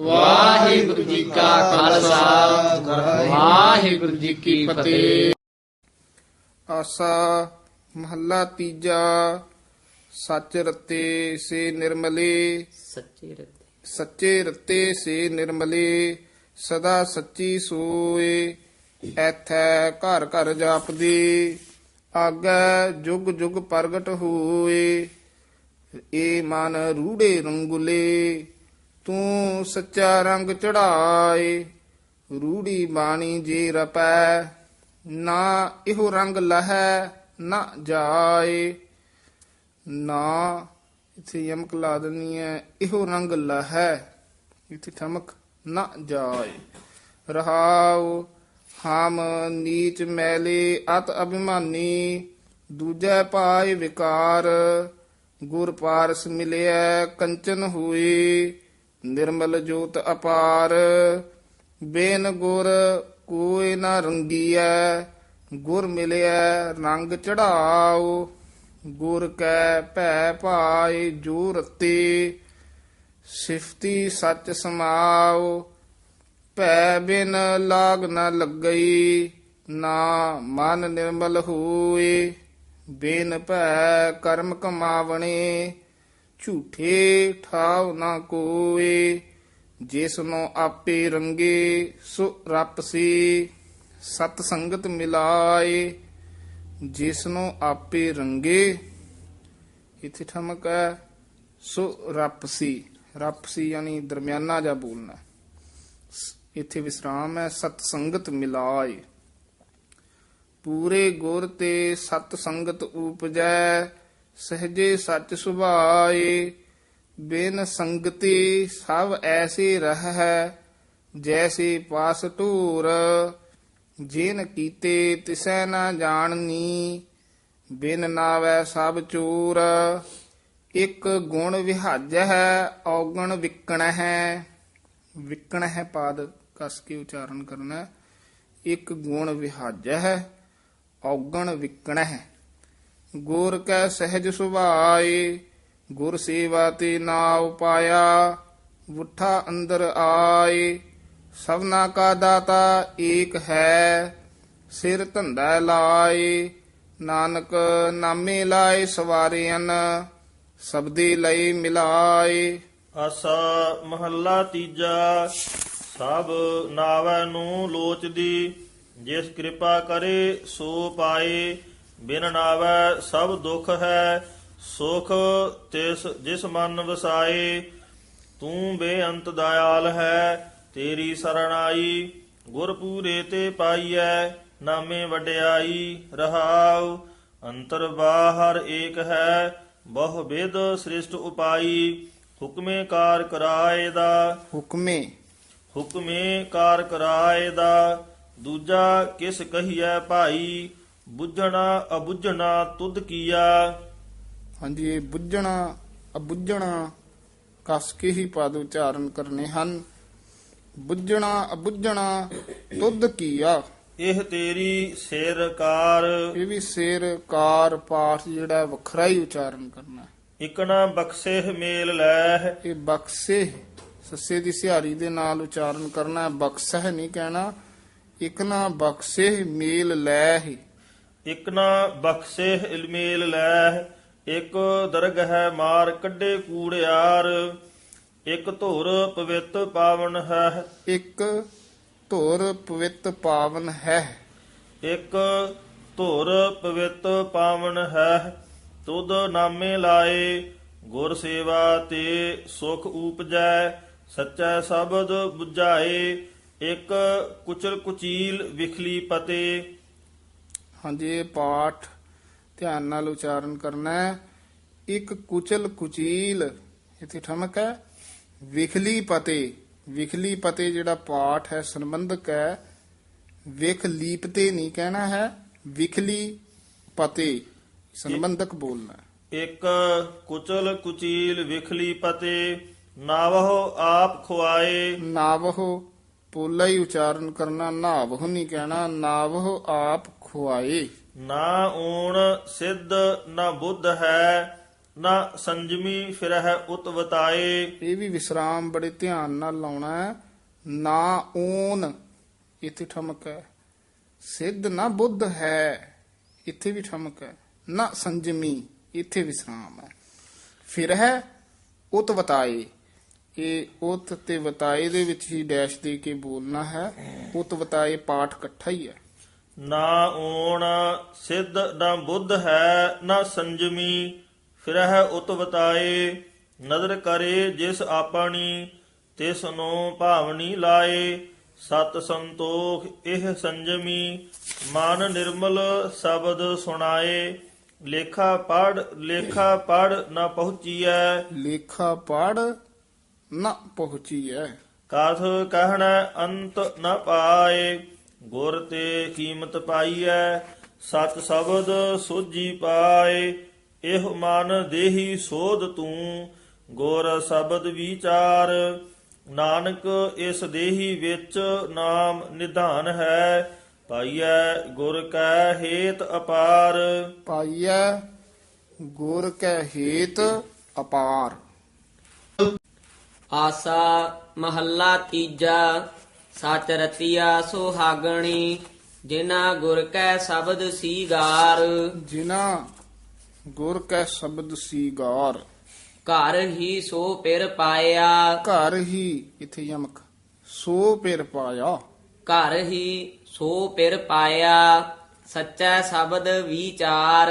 ਵਾਹਿਗੁਰੂ ਜੀ ਕਾ ਖਾਲਸਾ। ਵਾਹਿਗੁਰੂ ਜੀ ਕੀ ਫਤਿਹ। ਆਸਾ ਮਹੱਲਾ ਤੀਜਾ। ਸੱਚ ਰਤੇ ਸੇ ਨਿਰਮਲੇ। ਸੱਚੇ ਰਤੇ। ਸੱਚੇ ਰਤੇ ਸੇ ਨਿਰਮਲੇ। ਸਦਾ ਸੱਚੀ ਸੋਏ। ਐਥੈ ਘਰ ਘਰ ਜਾਪਦੀ। ਆਗੈ ਜੁਗ ਜੁਗ ਪ੍ਰਗਟ ਹੋਏ। ਏ ਮਨ ਰੂੜੇ ਰੰਗੁਲੇ। ਤੂੰ ਸੱਚਾ ਰੰਗ ਚੜਾਏ, ਰੂੜੀ ਬਾਣੀ ਜੇ ਰਪੈ। ਨਾ ਇਹੋ ਰੰਗ ਲਹੈ, ਨਾ ਜਾਏ। ਨਾ, ਇਥੇ ਯਮਕ ਲਾ ਦੇਣੀ ਹੈ ਇਹੋ ਰੰਗ ਲਹੈ। ਇਥੇ ਠਮਕ ਨਾ ਜਾਏ। ਰਹਾਉ ਹਮ ਨੀਚ ਮੈਲੇ ਅਤ ਅਭਿਮਾਨੀ, ਦੂਜੈ ਪਾਏ ਵਿਕਾਰ। ਗੁਰ ਪਾਰਸ ਮਿਲਿਆ ਕੰਚਨ ਹੋਏ। ਨਿਰਮਲ ਜੋਤ ਅਪਾਰ, ਬੇਨ ਗੁਰ ਕੋਈ ਨਾ ਰੰਗੀਐ, ਗੁਰ ਮਿਲਿਆ ਰੰਗ ਚੜਾਓ, ਗੁਰ ਕੈ ਭੈ ਭਾਈ ਜੋ ਰਤੇ ਸਿਫਤੀ ਸੱਚ ਸਮਾਓ, ਭੈ ਬਿਨ ਲਾਗ ਨ ਲੱਗਈ, ਨਾ ਮਨ ਨਿਰਮਲ ਹੋਏ ਬਿਨ ਭੈ ਕਰਮ ਕਮਾਵਣੇ ਝੂਠੇ ਠਾਵ ਨਾ ਕੋਏ, ਜਿਸ ਆਪੇ ਰੰਗੇ, ਸੋ ਰਪ ਸੀ ਸਤ ਸੰਗਤ ਮਿਲਾਏ। ਜਿਸਨੋ ਆਪੇ ਰੰਗੇ, ਇਥੇ ਠਮਕ ਹੈ, ਸੋ ਰਪਸੀ ਰਪਸੀ ਯਾਨੀ ਦਰਮਿਆਨਾ ਜਾ ਬੋਲਣਾ। ਸ- ਇੱਥੇ ਵਿਸਰਾਮ ਹੈ, ਸਤ ਸੰਗਤ ਮਿਲਾਏ। ਪੂਰੇ ਗੁਰ ਤੇ ਸਤ ਸੰਗਤ ਉਪਜੈ ਸਹਜੇ ਸੱਚ ਸੁਭਾਏ, ਬਿਨ ਸੰਗਤੀ ਸਭ ਐਸੇ ਰਹਿ ਹੈ ਜੈਸੇ ਪਾਸ ਢੂਰ ਜਿਨ ਕੀਤੇ ਤਿਸੈ ਨਾ ਜਾਣਨੀ, ਬਿਨ ਨਾਵੈ ਸਭ ਚੂਰ, ਇੱਕ ਗੁਣ ਵਿਹਾਜ ਹੈ ਔਗਣ ਵਿਕਣ ਹੈ ਵਿਕਣ ਹੈ ਪਾਦ ਕਸ ਕੇ ਉਚਾਰਨ ਕਰਨਾ ਹੈ। ਇੱਕ ਗੁਣ ਵਿਹਾਜ ਹੈ ਔਗਣ ਵਿਕਣ ਹੈ ਗੁਰ ਕੈ ਸਹਿਜ ਸੁਭਾਏ, ਗੁਰ ਸੇਵਾ ਤੇ ਨਾਉ ਪਾਇਆ ਉਠਾ ਅੰਦਰ ਆਏ। ਸਭਨਾ ਕਾ ਦਾਤਾ ਏਕ ਹੈ, ਸਿਰ ਧੰਦਾ ਲਾਏ। ਨਾਨਕ ਨਾਮੇ ਲਾਏ ਸਵਾਰਿਆਨ ਸਬਦੇ ਲਈ ਮਿਲਾਏ। ਆਸਾ ਮਹੱਲਾ ਤੀਜਾ, ਸਭ ਨਾਵੈ ਨੂੰ ਲੋਚਦੀ, ਜਿਸ ਕਿਰਪਾ ਕਰੇ ਸੋ ਪਾਏ। ਬਿਨ ਨਾਵੈ ਸਭ ਦੁਖ ਹੈ ਸੁਖ ਤਿਸ ਜਿਸ ਮਨ ਵਸਾਏ ਤੂੰ ਬੇਅੰਤ ਦਇਆਲ ਹੈ ਤੇਰੀ ਸਰਣਾਈ ਗੁਰ ਪੂਰੇ ਤੇ ਪਾਈਐ ਨਾਮੇ ਵਡਿਆਈ ਰਹਾਉ ਅੰਤਰ ਬਾਹਰ ਏਕ ਹੈ ਬਹੁ ਵਿਦ ਸ੍ਰਿਸ਼ਟ ਉਪਾਈ ਹੁਕਮੇ ਕਾਰ ਕਰਾਏ ਦਾ। ਹੁਕਮੇ। ਹੁਕਮੇ ਕਾਰ ਕਰਾਏ ਦਾ ਦੂਜਾ ਕਿਸ ਕਹੀਐ ਭਾਈ ਬੁੱਝਣਾ ਅਬੁੱਝਣਾ ਤੁਧ ਕੀਆ। ਹਾਂਜੀ ਇਹ ਬੁੱਝਣਾ ਅਬੁੱਝਣਾ ਕਸ ਕੇ ਹੀ ਪਦ ਉਚਾਰਨ ਕਰਨੇ ਹਨ। ਬੁੱਝਣਾ ਅਬੁੱਝਣਾ ਤੁਧ ਕੀਆ। ਇਹ ਤੇਰੀ ਸਿਰ ਕਾਰ ਇਹ ਵੀ ਸਿਰ ਕਾਰ ਪਾਠ ਜਿਹੜਾ ਵੱਖਰਾ ਹੀ ਉਚਾਰਨ ਕਰਨਾ। ਇਕਣਾ ਬਖਸ਼ੇ ਮੇਲ ਲੈ ਇਹ ਬਖਸ਼ੇ ਸੱਸੇ ਦੀ ਸਿਹਾਰੀ ਦੇ ਨਾਲ ਉਚਾਰਨ ਕਰਨਾ ਹੈ ਬਖਸ਼ਹ ਨਹੀਂ ਕਹਿਣਾ। ਇੱਕ ਨਾ ਬਖਸ਼ੇ ਮੇਲ ਲੈ ਹੀ ਇਕਨਾ ਬਖਸ਼ੇ ਇਲਮੇਲ ਲੈ ਇੱਕ ਦਰਗ ਹੈ ਮਾਰ ਕੱਢੇ ਕੂੜਿਆਰ ਇੱਕ ਧੁਰ ਪਵਿੱਤ ਪਾਵਨ ਹੈ। ਇੱਕ ਧੁਰ ਪਵਿੱਤ ਪਾਵਨ ਹੈ। ਇੱਕ ਧੁਰ ਪਵਿੱਤ ਪਾਵਨ ਹੈ। ਤੁਧ ਨਾਮੇ ਲਾਏ ਗੁਰ ਸੇਵਾ ਤੇ ਸੁਖ ਊਪਜੈ ਸੱਚਾ ਸ਼ਬਦ 부ਝਾਏ ਇੱਕ ਕੁਚਲ ਕੁਚੀਲ ਵਿਖਲੀ ਪਤੇ ਹਾਂਜੀ ਇਹ ਪਾਠ ਧਿਆਨ ਨਾਲ ਉਚਾਰਨ ਕਰਨਾ ਹੈ। ਇੱਕ ਕੁਚਲ ਕੁਚੀਲ ਇਥੇ ਠਮਕ ਹੈ। ਵਿਖਲੀ ਪਤੇ ਵਿਖਲੀ ਪਤੇ ਜਿਹੜਾ ਪਾਠ ਹੈ ਸੰਬੰਧਕ ਹੈ। ਵਿਖ ਲੀਪਤੇ ਨਹੀਂ ਕਹਿਣਾ ਹੈ ਵਿਖਲੀ ਪਤੇ ਸੰਬੰਧਕ ਬੋਲਣਾ। ਇੱਕ ਕੁਚਲ ਕੁਚੀਲ ਵਿਖਲੀ ਪਤੇ ਨਾਵਹੁ ਆਪ ਖੁਆਏ। ਨਾਵਹੁ ਪੋਲਾ ਹੀ ਉਚਾਰਨ ਕਰਨਾ ਨਾਵਹੁ ਨਹੀਂ ਕਹਿਣਾ ਨਾਵਹੁ ਆਪ ਖੁਆਏ ਨਾ ਊਣ ਸਿੱਧ ਨਾ ਬੁੱਧ ਹੈ ਨਾ ਸੰਜਮੀ ਫਿਰਹਿ ਉਤਵਤਾਏ ਇਹ ਵੀ ਵਿਸਰਾਮ ਬੜੇ ਧਿਆਨ ਨਾਲ ਲਾਉਣਾ ਹੈ। ਨਾ ਓਨ ਇੱਥੇ ਠਮਕ ਹੈ। ਸਿੱਧ ਨਾ ਬੁੱਧ ਹੈ ਇੱਥੇ ਵੀ ਠਮਕ ਹੈ। ਨਾ ਸੰਜਮੀ ਇੱਥੇ ਵਿਸਰਾਮ ਹੈ। ਫਿਰ ਹੈ ਉਤ ਵਤਾਏ। ਇਹ ਉਤ ਤੇ ਵਤਾਏ ਦੇ ਵਿੱਚ ਹੀ ਡੈਸ਼ ਦੇ ਕੇ ਬੋਲਣਾ ਹੈ। ਉਤ ਵਤਾਏ ਪਾਠ ਇਕੱਠਾ ਹੀ ਹੈ। ਨਾ ਓਣ ਸਿੱਧ ਨਾ ਬੁੱਧ ਹੈ ਨਾ ਸੰਜਮੀ ਫਿਰਹਿ ਉਤਵਤਾਏ ਨਦਰ ਕਰੇ ਜਿਸ ਆਪਣੀ ਤਿਸ ਨੂੰ ਭਾਵਨੀ ਲਾਏ ਸਤ ਸੰਤੋਖ ਇਹ ਸੰਜਮੀ ਮਨ ਨਿਰਮਲ ਸ਼ਬਦ ਸੁਣਾਏ ਲੇਖਾ ਪੜ ਲੇਖਾ ਪੜ ਨਾ ਪਹੁੰਚੀਐ। ਲੇਖਾ ਪੜ ਨਾ ਪਹੁੰਚੀ ਹੈ ਕਥ ਕਹਿਣਾ ਅੰਤ ਨ ਪਾਏ। ਗੁਰ ਤੇ ਕੀਮਤ ਪਾਈਐ ਸਤ ਸ਼ਬਦ ਸੋਜੀ ਪਾਏ ਇਹ ਮਨ ਦੇਹੀ ਸੋਧ ਤੂੰ ਗੁਰ ਸ਼ਬਦ ਵਿਚਾਰ ਨਾਨਕ ਇਸ ਦੇਹੀ ਵਿੱਚ ਨਾਮ ਨਿਧਾਨ ਹੈ ਪਾਈਐ ਗੁਰ ਕੈ ਹੇਤ ਅਪਾਰ। ਪਾਈਐ ਗੁਰ ਕੈ ਹੇਤ ਅਪਾਰ। ਆਸਾ ਮਹੱਲਾ ਤੀਜਾ ਸਚ ਰਤੀਆ ਸੁਹਾਗਣੀ ਜਿਨਾ ਗੁਰ ਕੈ ਸ਼ਬਦ ਸੀਗਾਰ। ਜਿਨਾ ਗੁਰ ਕੈ ਸ਼ਬਦ ਸੀਗਾਰ। ਘਰ ਹੀ ਸੋ ਪਿਰ ਪਾਇਆ। ਘਰ ਹੀ ਇਥੇ ਯਮਕ ਸੋ ਪਿਰ ਪਾਇਆ। ਘਰ ਹੀ ਸੋ ਪਿਰ ਪਾਇਆ ਸੱਚਾ ਸ਼ਬਦ ਵਿਚਾਰ।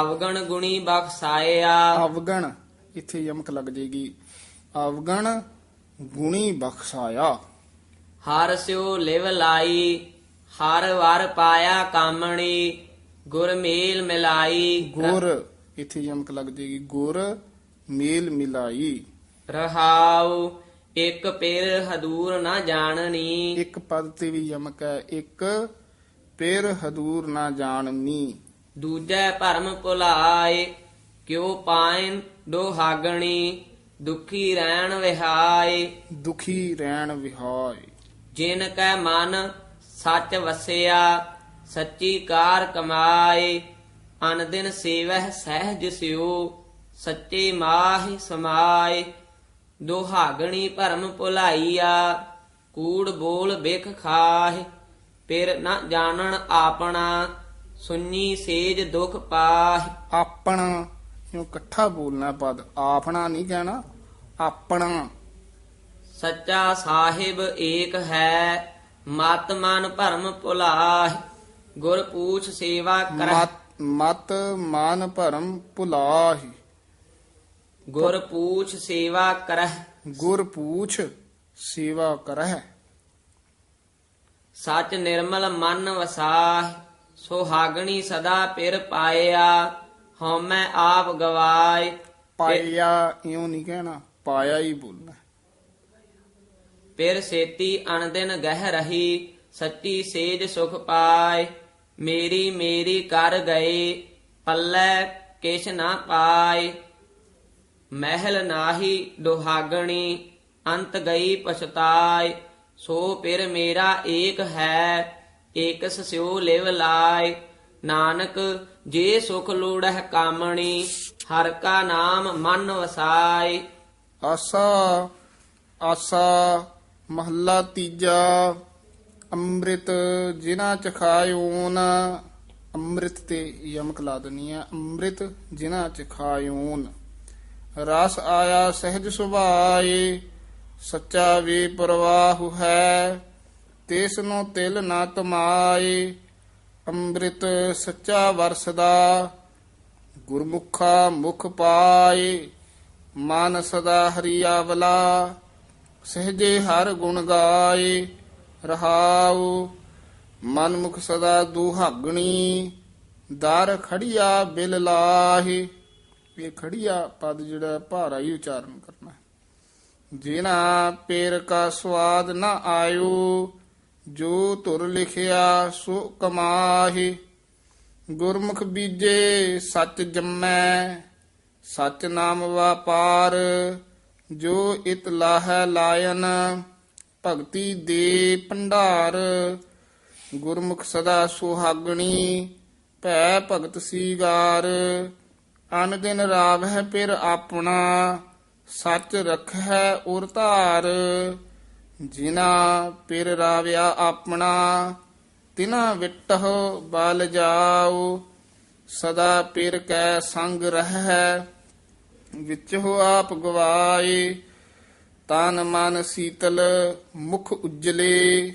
ਅਵਗਣ ਗੁਣੀ ਬਖਸਾਇਆ। ਅਵਗਣ ਇਥੇ ਯਮਕ ਲੱਗ ਜੇਗੀ। ਅਵਗਣ ਗੁਣੀ ਬਖਸ਼ਾਇਆ। ਹਰ ਸਿਓ ਲਿਵ ਲਾਈ ਹਰ ਵਾਰ ਪਾਇਆ ਕਾਮਣੀ ਗੁਰ ਮੇਲ ਮਿਲਾਈ। ਗੁਰ ਇਥੇ ਯਮਕ ਲੱਗ ਜੇਗੀ ਗੁਰ ਮੇਲ ਮਿਲਾਈ। ਰਹਾਉ ਇੱਕ ਪਿਰ ਹਦੂਰ ਨਾ ਜਾਣਨੀ। ਇੱਕ ਪਦ ਤੇ ਵੀ ਯਮਕ ਹੈ ਇੱਕ ਪਿਰ ਹਦੂਰ ਨਾ ਜਾਣਨੀ। ਦੂਜੈ ਭਰਮ ਭੁਲਾਏ ਕਿਉ ਪਾਇਨ ਦੁਹਾਗਣੀ ਦੁਖੀ ਰਹਿਣ ਵਿਹਾਏ। ਦੁਖੀ ਰਹਿਣ ਵਿਹਾਏ। ਜਿਨ ਕੈ ਮਨ ਸੱਚ ਵਸਿਆ, ਸੱਚੀ ਕਾਰ ਕਮਾਏ, ਅਨ ਦਿਨ ਸੇਵਹਿ ਸਹਿਜ ਸਿਓ ਸੱਚੇ ਮਾਹਿ ਸਮਾਏ। ਦੁਹਾਗਣੀ ਭਰਮ ਭੁਲਾਈਆ, ਕੂੜ ਬੋਲ ਬਿਖ ਖਾਹਿ, ਪਿਰ ਨ ਜਾਣਨ ਆਪਣਾ, ਸੁਨੀ ਸੇਜ ਦੁਖ ਪਾਹਿ। ਆਪਣਾ ਇਕੱਠਾ ਬੋਲਣਾ ਪਦ, ਆਪਣਾ ਨਹੀਂ ਕਹਿਣਾ, ਆਪਣਾ। ਸੱਚਾ ਸਾਹਿਬ ਏਕ ਹੈ ਮਤ ਮਨ ਭਰਮ ਭੁਲਾਹਿ ਗੁਰ ਪੂਛ ਸੇਵਾ ਕਰਹਿ। ਮਤ ਮਤ ਮਾਨ ਭਰਮ ਭੁਲਾਹੀ। ਗੁਰ ਪੂਛ ਸੇਵਾ ਕਰਹਿ। ਗੁਰ ਪੂਛ ਸੇਵਾ ਕਰਹਿ। ਸਚ ਨਿਰਮਲ ਮਨ ਵਸਾਹਿ ਸੁਹਾਗਣੀ ਸਦਾ ਪਿਰ ਪਾਇਆ ਹਉਮੈ ਆਪ ਗਵਾਏ। ਪਾਇਆ ਇਉਂ ਨਹੀਂ ਕਹਿਣਾ ਪਾਇਆ ਹੀ ਬੋਲਣਾ। ਪਿਰ ਸੇਤੀ ਅਣਦਿਨ ਗਹਿ ਰਹੀ, ਸੱਚੀ ਸੇਜ ਸੁਖ ਪਾਏ, ਮੇਰੀ ਮੇਰੀ ਕਰ ਗਏ, ਪੱਲੇ ਕਿਛ ਨਾ ਪਾਏ। ਮਹਿਲ ਨਾਹੀ ਦੁਹਾਗਣੀ, ਅੰਤ ਗਈ ਪਛਤਾਏ, ਸੋ ਪਿਰ ਮੇਰਾ ਏਕ ਹੈ, ਏਕਸ ਸਿਉ ਲਿਵ ਲਾਏ। ਨਾਨਕ, ਜੇ ਸੁਖ ਲੋੜਹਿ ਕਾਮਣੀ, ਹਰ ਕਾ ਨਾਮ ਮਨ ਵਸਾਏ। ਆਸਾ ਆਸਾ। ਮਹੱਲਾ ਤੀਜਾ, ਅੰਮ੍ਰਿਤ ਜਿਨਾ ਚ ਅੰਮ੍ਰਿਤ ਤੇ ਯਮਕ ਲਾ ਦਨੀ ਹੈ ਅੰਮ੍ਰਿਤ ਜਿਨਾ ਚ ਰਸ ਆਇਆ ਸਹਿਜ ਸੁਭਾਏ, ਸੱਚਾ ਵੀ ਪ੍ਰਵਾਹ ਹੈ। ਤਿਸ ਨੂੰ ਤਿਲ ਨਾ ਤਮਾਏ, ਅੰਮ੍ਰਿਤ ਸੱਚਾ ਵਰਸਦਾ। ਗੁਰਮੁਖਾ ਮੁਖ ਪਾਏ, ਮਨ ਸਦਾ ਹਰੀਆਵਲਾ। ਸਹਜੇ ਹਰ ਗੁਣ ਗਾਏ, ਰਹਾਉ ਮਨ ਮੁਖ ਸਦਾ ਦੁਹਾਗਣੀ, ਦਰ ਖੜੀਆ ਬਿਲ ਲਾਹੇ। ਇਹ ਖੜੀਆ ਪਦ ਜਿਹੜਾ ਭਾਰਾ ਹੀ ਉਚਾਰਨ ਕਰਨਾ ਜਿਨਾ ਪੇਰ ਕਾ ਸਵਾਦ ਨਾ ਆਇਓ, ਜੋ ਤੁਰ ਲਿਖਿਆ ਸੋ ਕਮਾਹੇ। ਗੁਰਮੁਖ ਬੀਜੇ ਸੱਚ ਜੰਮੈ, ਸਚ ਨਾਮ ਵਾਪਾਰ ਜੋ ਇਤ ਲਾਹੈ ਲਾਇਨ, ਭਗਤੀ ਦੇ ਭੰਡਾਰ। ਗੁਰਮੁਖ ਸਦਾ ਸੁਹਾਗਣੀ, ਭੈ ਭਗਤ ਸੀਗਾਰ। ਅਨ ਦਿਨ ਰਾਗ ਹੈ ਆਪਣਾ, ਸੱਚ ਰਖੈ ਉਰ ਧਾਰ। ਜਿਨਾ ਪਿਰ ਰਾਵਿਆ ਆਪਣਾ ਤਿਨਾ ਵਿਟਹ ਬਲ ਜਾਉ। ਸਦਾ ਪਿਰ ਕੈ ਸੰਗ ਰਹਿ। ਵਿੱਚ ਹੋ ਆਪ ਗਵਾਏ, ਤਨ ਮਨ ਸੀਤਲ ਮੁਖ ਉਜਲੇ।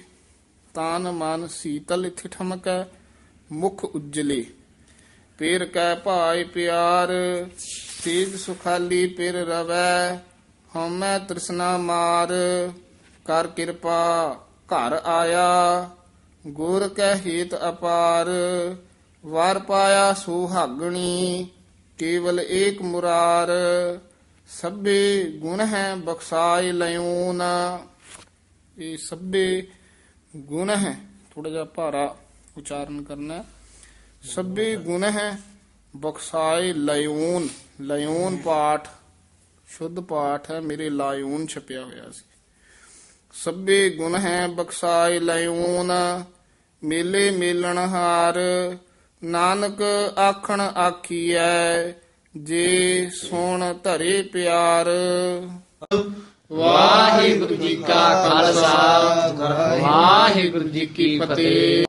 ਤਨ ਮਨ ਸੀਤਲ ਇਥੇ ਠਮਕ, ਮੁਖ ਉਜਲੇ। ਪੇਰ ਕੈ ਭਾਇ ਪਿਆਰ, ਤੇਜ ਸੁਖਾਲੀ ਪਿਰ ਰਵੈ, ਹਉਮੈ ਤ੍ਰਿਸ਼ਨਾ ਮਾਰ। ਕਰ ਕਿਰਪਾ ਘਰ ਆਇਆ, ਗੁਰ ਕੈ ਹੇਤ ਅਪਾਰ। ਵਾਰ ਪਾਇਆ ਸੁਹਾਗਣੀ ਕੇਵਲ ਏਕ ਮੁਰਾਰ, ਸਭੇ ਗੁਣ ਹੈ ਬਖਸਾਏ ਲਿਓਨ ਇਹ ਸਭੇ ਗੁਣ ਹੈ ਥੋੜਾ ਜਿਹਾ ਭਾਰਾ ਉਚਾਰਨ ਕਰਨਾ ਹੈ। ਸਭੇ ਗੁਣ ਹੈ ਬਖਸਾਏ ਲਿਓਨ ਲਿਓਨ ਪਾਠ, ਸ਼ੁੱਧ ਪਾਠ ਹੈ, ਮੇਰੇ ਲਾਇਓਨ ਛਪਿਆ ਹੋਇਆ ਸੀ। ਸਭੇ ਗੁਣ ਹੈ ਬਖਸਾਏ ਲਿਓਨ ਮੇਲੇ ਮੇਲਣ ਹਾਰ ਨਾਨਕ ਆਖਣ ਆਖੀਐ, ਜੇ ਸੁਣ ਧਰੇ ਪਿਆਰ। ਵਾਹਿਗੁਰੂ ਜੀ ਕਾ ਖਾਲਸਾ, ਵਾਹਿਗੁਰੂ ਜੀ ਕੀ ਫਤਿਹ।